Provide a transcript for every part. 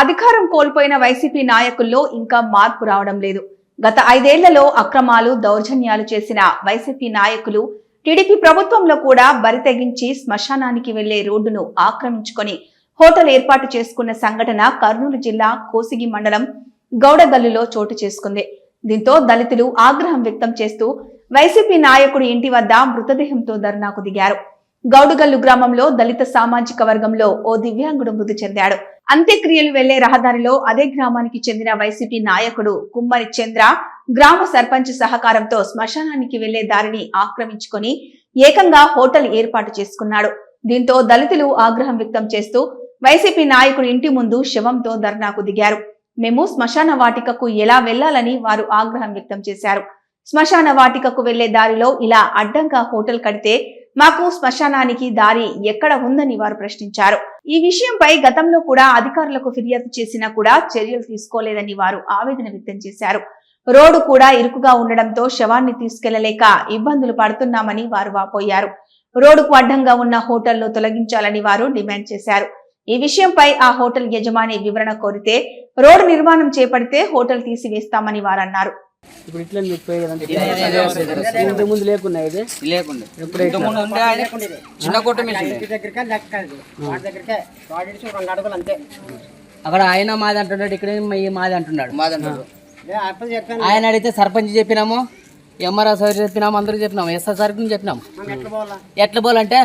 అధికారం కోల్పోయిన వైసీపీ నాయకుల్లో ఇంకా మార్పు రావడం లేదు. గత ఐదేళ్ళలో అక్రమాలు దౌర్జన్యాలు చేసిన వైసీపీ నాయకులు టీడీపీ ప్రభుత్వంలో కూడా బరితెగించి శ్మశానానికి వెళ్ళే రోడ్డును ఆక్రమించుకొని హోటల్ ఏర్పాటు చేసుకున్న సంఘటన కర్నూలు జిల్లా కోసిగి మండలం గౌడగల్లులో చోటు చేసుకుంది. దీంతో దళితులు ఆగ్రహం వ్యక్తం చేస్తూ వైసీపీ నాయకుడి ఇంటి వద్ద మృతదేహంతో ధర్నాకు దిగారు. గౌడుగల్లు గ్రామంలో దళిత సామాజిక వర్గంలో ఓ దివ్యాంగుడు మృతి చెందాడు. అంత్యక్రియలు వెళ్ళే రహదారిలో అదే గ్రామానికి చెందిన వైసీపీ నాయకుడు కుమ్మరి చంద్ర గ్రామ సర్పంచ్ సహకారంతో శ్మశానానికి వెళ్ళే దారిని ఆక్రమించుకొని ఏకంగా హోటల్ ఏర్పాటు చేసుకున్నాడు. దీంతో దళితులు ఆగ్రహం వ్యక్తం చేస్తూ వైసీపీ నాయకుడి ఇంటి ముందు శవంతో ధర్నాకు దిగారు. మేము శ్మశాన వాటికకు ఎలా వెళ్ళాలని వారు ఆగ్రహం వ్యక్తం చేశారు. శ్మశాన వాటికకు వెళ్ళే దారిలో ఇలా అడ్డంగా హోటల్ కడితే మాకు శ్మశానానికి దారి ఎక్కడ ఉందని వారు ప్రశ్నించారు. ఈ విషయంపై గతంలో కూడా అధికారులకు ఫిర్యాదు చేసినా కూడా చర్యలు తీసుకోలేదని వారు ఆవేదన వ్యక్తం చేశారు. రోడ్డు కూడా ఇరుకుగా ఉండడంతో శవాన్ని తీసుకెళ్ళలేక ఇబ్బందులు పడుతున్నామని వారు వాపోయారు. రోడ్డుకు అడ్డంగా ఉన్న హోటల్ను తొలగించాలని వారు డిమాండ్ చేశారు. ఈ విషయంపై ఆ హోటల్ యజమాని వివరణ కోరితే రోడ్డు నిర్మాణం చేపడితే హోటల్ తీసివేస్తామని వారు అన్నారు ఇప్పుడు ఇట్లా చెప్పే కదంటే ఇంత ముందు లేకున్నా ఇది? లేకుండా. ముందు చిన్న కొట్ట మిషన్ ఇంటి దగ్గరికే లెక్క ఇది వాడి దగ్గరికే వాడి ఇడిచి రెండు అడుగులు అంతే. అక్కడ ఆయన మాది అంటున్నాడు ఇక్కడ ఈ మాది అంటున్నాడు. అర్థం చెప్పాను. ఆయన అడిగితే సర్పంచ్ చెప్పినాము ఎంఆర్ఆర్ సార్ చెప్పినాము అందరూ చెప్పినాము ఎస్ఆర్ సార్ చెప్పినాము. మనం ఎట్లా పోవాలా? ఎట్లా పోవాలంటే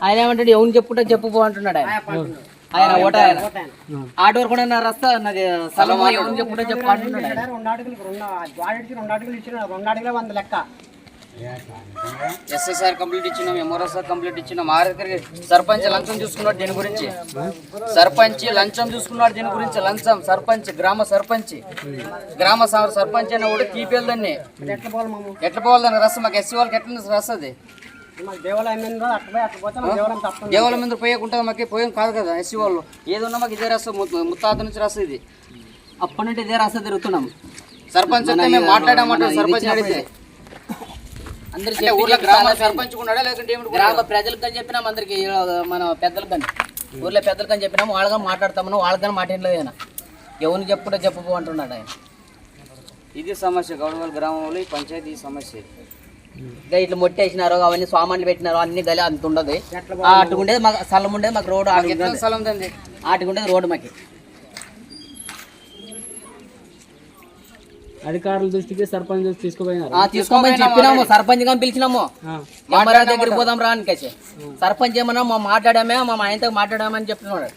ఆయన ఏమంటాడు ఎవరిని చెప్పుకుంటే చెప్పుకో అంటున్నాడు ఆయన. ఆయన ఓట ఆయన. ఆటో కూడా నా రస్తా నాది స్థలం చెప్పుకుంటే చెప్పు అంటున్నాడు ఆయన. రెండు అడుగులు రెండు వాడి ఇడిచి రెండు అడుగులు ఇచ్చిన రెండు అడుగులే వంద లెక్క. ఎస్ఎస్ఆర్ కంప్లీట్ ఇచ్చినాం ఎంఆర్ఎస్ఆర్ కంప్లీట్ ఇచ్చినాం. ఆఖరికి సర్పంచ్ లంచం చూసుకున్నాడు దీని గురించి. సర్పంచ్ లంచం చూసుకున్నాడు దీని గురించి. లంచం సర్పంచ్ గ్రామ సర్పంచ్. గ్రామ సర్పంచ్ అనే కూడా తీపేళ్ళదాన్ని ఎట్లా పోవాలి మాము? ఎట్లా పోవాలని రసం మాకు ఎస్సీ వాళ్ళకి ఎట్లా రస్తుంది మాకు దేవాలయం మీద పోయకుంటుంది మాకు పోయాం కాదు కదా ఎస్సీ వాళ్ళు. ఏదున్నా మాకు ఇదే రసం ముత్తాత నుంచి రసం ఇది. అప్పటి నుండి ఇదే రాస్తా తిరుగుతున్నాం. సర్పంచ్ అంటే మేము మాట్లాడామంటాం సర్పంచ్ అడిగితే అందరు అంటే ఊర్లో గ్రామ సర్పంచ్ ఉన్నాడా లేకుంటే ఏమిటి గ్రామ ప్రజలకు అని చెప్పినాం అందరికి మన పెద్దలకు కానీ. ఊర్లో పెద్దలకు అని చెప్పినాము వాళ్ళగా మాట్లాడతామని వాళ్ళకని మాట్లాడలేదు ఆయన. ఎవరిని చెప్పుకుంటే చెప్పుకో అంటున్నాడు ఆయన. ఇది సమస్య గౌడవల్ గ్రామంలో ఈ పంచాయతీ సమస్య ఇట్లా మొట్టేసినారు అవన్నీ సామాన్లు పెట్టినారు అన్ని గలి అంత ఉండదు. ఆ, అటు ఉండేది మాకు స్థలం ఉండేది మాకు ఆటికి ఉండేది. రోడ్డు మాకి. అధికారుల దృష్టికి సర్పంచ్ దృష్టి తీసుకుపోయినారు? ఆ, తీసుకోమని చెప్పినాము సర్పంచ్ గాని పిలిచినాము. ఎంఆర్ఆర్ దగ్గరికి పోదాం రా అని సర్పంచ్ ఏమన్నా మా మాట్లాడామే మా ఆయనతో మాట్లాడామని చెప్తున్నాడు